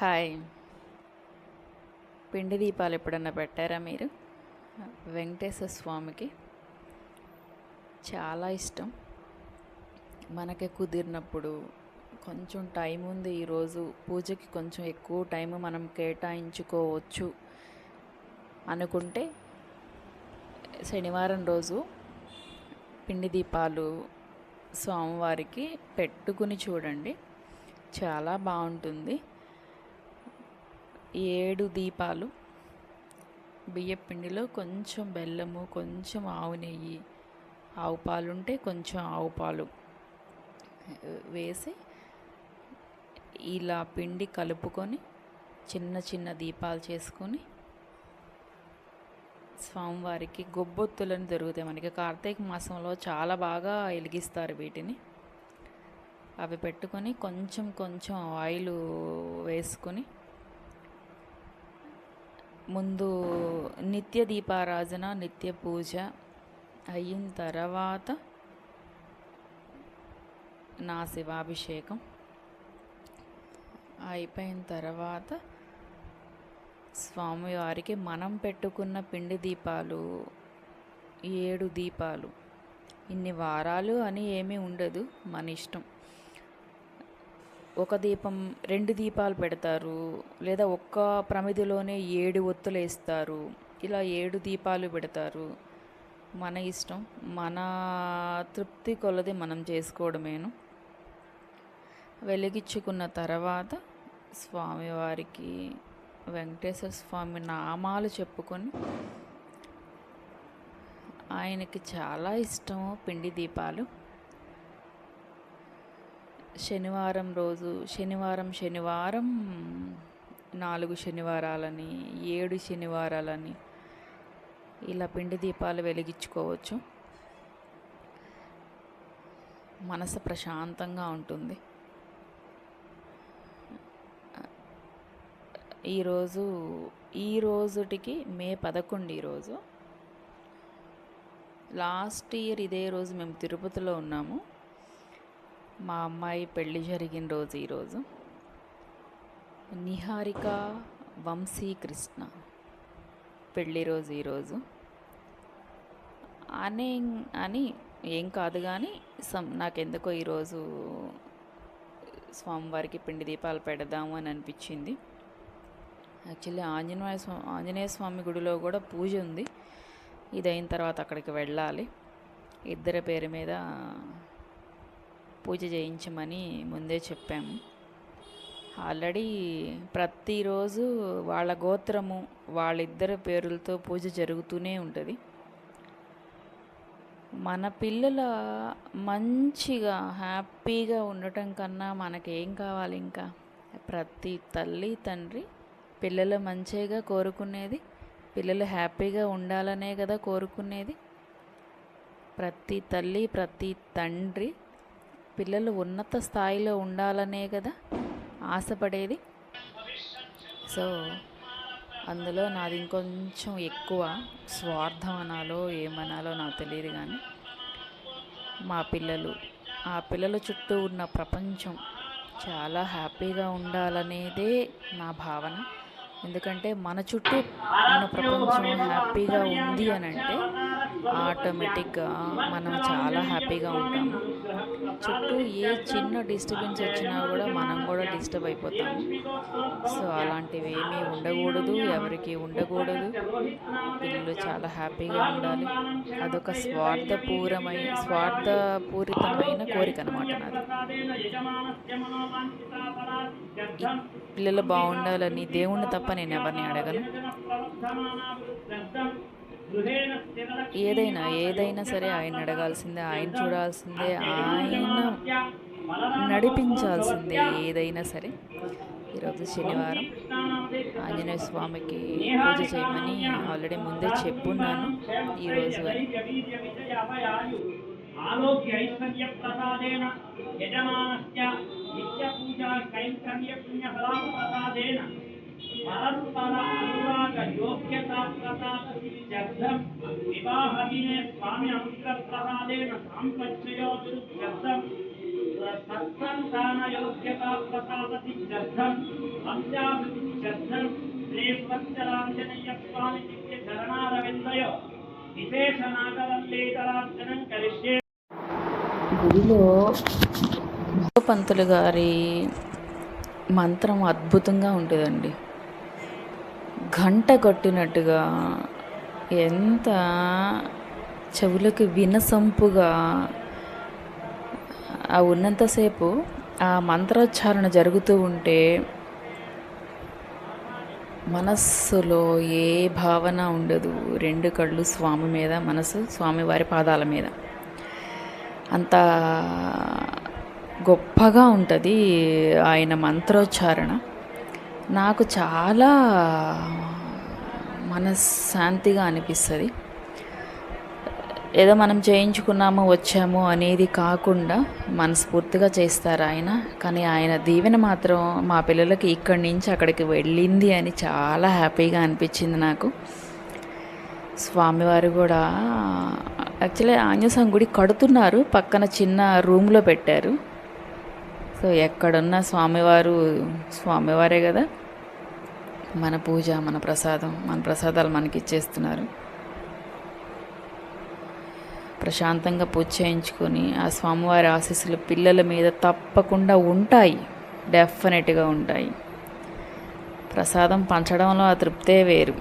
Hi. పిండి దీపాలు ఎప్పుడన్నా పెట్టారా మీరు? వెంకటేశ్వర స్వామికి. చాలా ఇష్టం. మనకి కుదిరినప్పుడు కొంచెం టైం ఉంది ఈరోజు పూజకి కొంచెం ఎక్కువ టైం మనం కేటాయించుకోవచ్చు అనుకుంటే శనివారం రోజు పిండి దీపాలు స్వామివారికి పెట్టుకుని చూడండి. చాలా బాగుంటుంది. ఏడు దీపాలు బియ్యం పిండిలో కొంచెం బెల్లము కొంచెం ఆవు నెయ్యి ఆవు పాలు ఉంటే కొంచెం ఆవు పాలు వేసి ఇలా పిండి కలుపుకొని చిన్న చిన్న దీపాలు చేసుకొని స్వామివారికి గొబ్బొత్తులను దొరుకుతాయి మనకి. కార్తీక మాసంలో చాలా బాగా వెలిగిస్తారు వీటిని. అవి పెట్టుకొని కొంచెం కొంచెం ఆయిల్ వేసుకొని ముందు నిత్య దీపారాధన నిత్య పూజ అయిన తర్వాత నా శివాభిషేకం అయిపోయిన తర్వాత స్వామివారికి మనం పెట్టుకున్న పిండి దీపాలు ఏడు దీపాలు. ఇన్ని వారాలు అని ఏమీ ఉండదు మన ఇష్టం. ఒక దీపం రెండు దీపాలు పెడతారు. లేదా ఒక్క ప్రమిదిలోనే ఏడు ఒత్తులు వేస్తారు ఇలా ఏడు దీపాలు పెడతారు. మన ఇష్టం మన తృప్తి కొలది మనం చేసుకోవడమేను. వెలిగించుకున్న తర్వాత స్వామివారికి వెంకటేశ్వర స్వామి నామాలు చెప్పుకొని ఆయనకి చాలా ఇష్టం పిండి దీపాలు. శనివారం రోజు శనివారం శనివారం నాలుగు శనివారాలని ఏడు శనివారాలని ఇలా పిండి దీపాలు వెలిగించుకోవచ్చు. మనసు ప్రశాంతంగా ఉంటుంది. ఈరోజు ఈ రోజుటికి మే పదకొండు ఈరోజు లాస్ట్ ఇయర్ ఇదే రోజు మేము తిరుపతిలో ఉన్నాము. మా అమ్మాయి పెళ్ళి జరిగిన రోజు ఈరోజు. నిహారిక వంశీకృష్ణ పెళ్ళి రోజు ఈరోజు. అని అని ఏం కాదు కానీ సం నాకెందుకో ఈరోజు స్వామివారికి పిండి దీపాలు పెడదాము అని అనిపించింది. యాక్చువల్లీ ఆంజనేయ స్వామి ఆంజనేయ స్వామి గుడిలో కూడా పూజ ఉంది. ఇది అయిన తర్వాత అక్కడికి వెళ్ళాలి. ఇద్దరి పేరు మీద పూజ చేయించమని ముందే చెప్పాము. ఆల్రెడీ ప్రతిరోజు వాళ్ళ గోత్రము వాళ్ళిద్దరి పేరులతో పూజ జరుగుతూనే ఉంటుంది. మన పిల్లల మంచిగా హ్యాపీగా ఉండటం కన్నా మనకేం కావాలి ఇంకా? ప్రతి తల్లి తండ్రి పిల్లలు మంచిగా కోరుకునేది పిల్లలు హ్యాపీగా ఉండాలనే కదా కోరుకునేది? ప్రతి తల్లి ప్రతి తండ్రి పిల్లలు ఉన్నత స్థాయిలో ఉండాలనే కదా ఆశపడేది. సో అందులో నాది ఇంకొంచెం ఎక్కువ స్వార్థం అనాలో ఏమనాలో నాకు తెలియదు కానీ మా పిల్లలు ఆ పిల్లల చుట్టూ ఉన్న ప్రపంచం చాలా హ్యాపీగా ఉండాలనేదే నా భావన. ఎందుకంటే మన చుట్టూ ఉన్న ప్రపంచం హ్యాపీగా ఉంది అని అంటే ఆటోమేటిక్గా మనం చాలా హ్యాపీగా ఉంటాము చుట్టూ ఏ చిన్న డిస్టర్బెన్స్ వచ్చినా కూడా మనం కూడా డిస్టర్బ్ అయిపోతాము సో అలాంటివి ఏమీ ఉండకూడదు ఎవరికి ఉండకూడదు. పిల్లలు చాలా హ్యాపీగా ఉండాలి. అదొక స్వార్థపూరమైన స్వార్థపూరితమైన కోరిక అనమాట నాది. పిల్లలు బాగుండాలని దేవుణ్ణి తప్ప నేను ఎవరిని అడగను. ఏదైనా ఏదైనా సరే ఆయన అడగాల్సిందే ఆయన చూడాల్సిందే ఆయన నడిపించాల్సిందే ఏదైనా సరే. ఈరోజు శనివారం ఆంజనేయ స్వామికి పూజ చేయమని ఆల్రెడీ ముందే చెప్పున్నాను. ఈరోజు అని ఆలోక్య ఐశ్వర్య ప్రసాదేన యజమానస్య నిత్య పూజ కైంకర్య పుణ్య ఫలాభ ప్రసాదేన పరంపర అనురాగ యోగ్యత ప్రసాద సిద్ధ్యర్థం వివాహ దినే స్వామి అనుగ్రహ ప్రసాదేన సాంపత్యయోతుర్థం సత్సంతానయోగ్యతా ప్రసాదసిద్ధ్యర్థం వంశాభివృద్ధ్యర్థం శ్రీస్వచ్చలాంజనేయ స్వామి దివ్య చరణారవిందయో విశేష నాగవల్లీతరార్చనం కరిష్యే గుడిలో పంతులు గారి మంత్రం అద్భుతంగా ఉంటుందండి గంట కొట్టినట్టుగా ఎంత చెవులకు వినసంపుగా. ఆ ఉన్నంతసేపు ఆ మంత్రోచ్చారణ జరుగుతూ ఉంటే మనస్సులో ఏ భావన ఉండదు. రెండు కళ్ళు స్వామి మీద మనసు స్వామివారి పాదాల మీద. అంత గొప్పగా ఉంటుంది ఆయన మంత్రోచ్చారణ. నాకు చాలా మనశ్శాంతిగా అనిపిస్తుంది. ఏదో మనం చేయించుకున్నాము వచ్చాము అనేది కాకుండా మనస్ఫూర్తిగా చేస్తారు ఆయన. కానీ ఆయన దీవెన మాత్రం మా పిల్లలకి ఇక్కడి నుంచి అక్కడికి వెళ్ళింది అని చాలా హ్యాపీగా అనిపించింది నాకు. స్వామివారు కూడా యాక్చువల్లీ ఆంజనేయ గుడి కడుతున్నారు పక్కన చిన్న రూమ్లో పెట్టారు. సో ఎక్కడున్న స్వామివారు స్వామివారే కదా. మన పూజ మన ప్రసాదం మన ప్రసాదాలు మనకి ఇచ్చేస్తున్నారు ప్రశాంతంగా పూజ చేయించుకొని ఆ స్వామివారి ఆశీస్సులు పిల్లల మీద తప్పకుండా ఉంటాయి. డెఫినెట్గా ఉంటాయి. ప్రసాదం పంచడంలో ఆ తృప్తే వేరు.